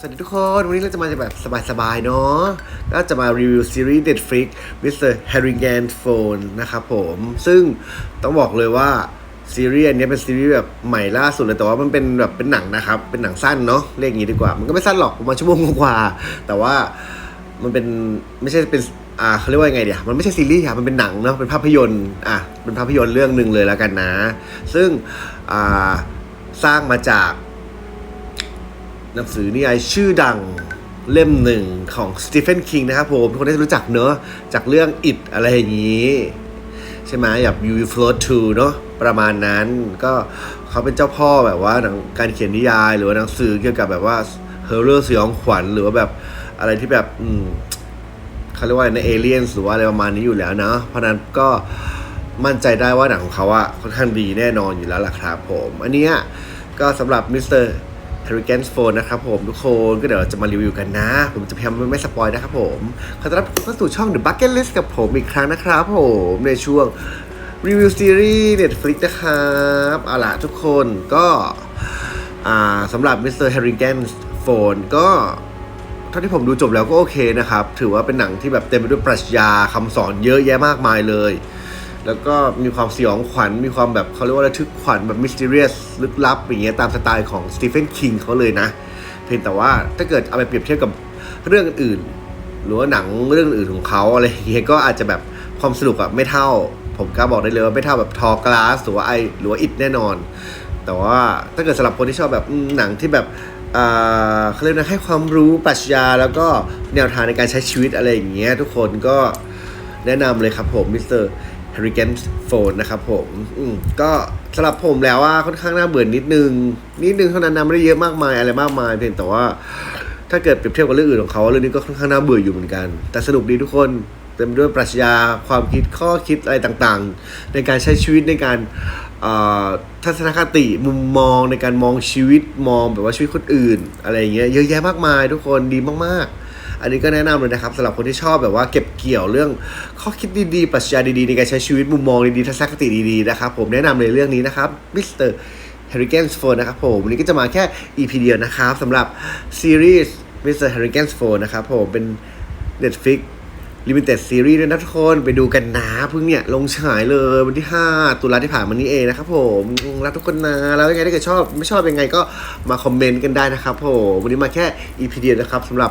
สวัสดีทุกคน วันนี้เราจะมาแบบสบายๆ เนาะก็จะมารีวิวซีรีส์ Netflix Mr. Harrigan Phone นะครับผม ซึ่งต้องบอกเลยว่า ซีรีส์อันนี้เป็นซีรีส์แบบใหม่ล่าสุดเลย แต่ว่ามันเป็นแบบเป็นหนังนะครับ เป็นหนังสั้นเนาะ เรียกอย่างนี้ดีกว่า มันก็ไม่สั้นหรอก ประมาณชั่วโมงกว่า แต่ว่ามันเป็นไม่ใช่เป็นอ่าเขาเรียกว่าไงเดียมันไม่ใช่ซีรีส์อะมันเป็นหนังเนาะ เป็นภาพยนตร์อะเป็นภาพยนตร์เรื่องหนึ่งเลยแล้วกันนะ ซึ่งอ่าสร้างมาจาก หนังสือนิยายชื่อดังเล่มหนึ่งของสตีเฟนคิงนะครับผมทุกคนได้รู้จักเนอะจากเรื่อง It อะไรอย่างนี้ ใช่ไหมแบบ You Will Float To เนอะประมาณนั้นก็เขาเป็นเจ้าพ่อแบบว่าหนังการเขียนนิยาย หรือว่าหนังสือเกี่ยวกับแบบว่าเฮอร์เรอร์สยองขวัญหรือว่าแบบอะไรที่แบบอืมเขาเรียกว่าในเอเลียนหรือว่าอะไรประมาณนี้อยู่แล้วนะเพราะนั้นก็มั่นใจได้ว่าหนังของเขาอะค่อนข้างดีแน่นอนอยู่แล้วล่ะครับผม อันนี้ก็สำหรับมิสเตอร์ เฮริเกนส์โฟนนะครับผมทุกคนก็เดี๋ยวจะมารีวิวกันนะ ผมจะพยายามไม่สปอยนะครับผมขอต้อนรับเข้าสู่ช่อง The Bucket List กับผมอีกครั้งนะครับผมในช่วงรีวิวซีรีส์ Netflix นะครับเอาล่ะทุกคนก็สำหรับมิสเตอร์เฮริเกนส์โฟนก็เท่าที่ผมดูจบแล้วก็โอเคนะครับ ถือว่าเป็นหนังที่แบบเต็มไปด้วยปรัชญาคำสอนเยอะแยะมากมายเลย แล้วก็มีความสยองขวัญมีความแบบเขาเรียกว่าระทึกขวัญแบบมิส t ต r รียสลึกลับอย่างเงี้ยตามสไตล์ของสตีเฟนคิงเขาเลยนะ เพียงแต่ว่าถ้าเกิดเอาไปเปรียบเทียบกับเรื่องอื่น หรือว่าหนังเรื่องอื่นของเขาอะไรอย่างเงี้ยก็อาจจะแบบความสนุกอะไม่เท่า ผมกล้าบอกได้เลยว่าไม่เท่าแบบทอกลาสหรือว่าไอหรือว่าอิดแน่นอน แต่ว่าถ้าเกิดสำหรับคนที่ชอบแบบหนังที่แบบเขาเรียกนะให้ความรู้ปรัชญาแล้วก็แนวทางในการใช้ชีวิตอะไรอย่างเงี้ยทุกคนก็แนะนำเลยครับผมมิสเตอร์ แฮร์ริเกนโฟนนะครับผมอืมก็สำหรับผมแล้วว่าค่อนข้างน่าเบื่อนิดนึง นิดนึงเท่านั้นนะไม่ได้เยอะมากมายอะไรมากมาย เพียงแต่ว่าถ้าเกิดเปรียบเทียบกับเรื่องอื่นของเขาเรื่องนี้ก็ค่อนข้างน่าเบื่ออยู่เหมือนกัน แต่สนุกดีทุกคนเต็มไปด้วยปรัชญาความคิดข้อคิดอะไรต่างๆ ในการใช้ชีวิตในการทัศนคติมุมมองในการมองชีวิตมองแบบว่าชีวิตคนอื่น อะไรอย่างเงี้ยเยอะแยะมากมายทุกคนดีมากๆ อันนี้ก็แนะนำเลยนะครับสำหรับคนที่ชอบแบบว่าเก็บเกี่ยวเรื่องข้อคิดดีๆปรัชญาดีๆในการใช้ชีวิตมุมมองดีๆทัศนคติดีๆนะครับผมแนะนำเลยเรื่องนี้นะครับมิสเตอร์ h a r r i g a n s p h o n e นะครับผมวันนี้ก็จะมาแค่ EP เดียวนะครับสำหรับซีรีส์ Mr. h a r r i g a n s p h o n e นะครับผมเป็น Netflix Limited Series ด้วยนะทุกคนไปดูกันนะเพิ่งเนี่ย ลงฉายเลยวันที่ 5 ตุลาที่ผ่านมานี้เองนะครับผมรักทุกคนนะ แล้วยังไงถ้าเกิดชอบ ไม่ชอบยังไงก็มาคอมเมนต์กันได้นะครับผมวันนี้มาแค่ EP เดียวนะครับสำหรับ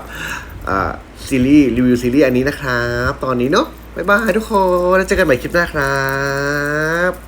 ซีรีส์รีวิวซีรีส์อันนี้นะครับ ตอนนี้เนาะบ๊ายบายทุกคนแล้วเจอกันใหม่คลิปหน้าครับ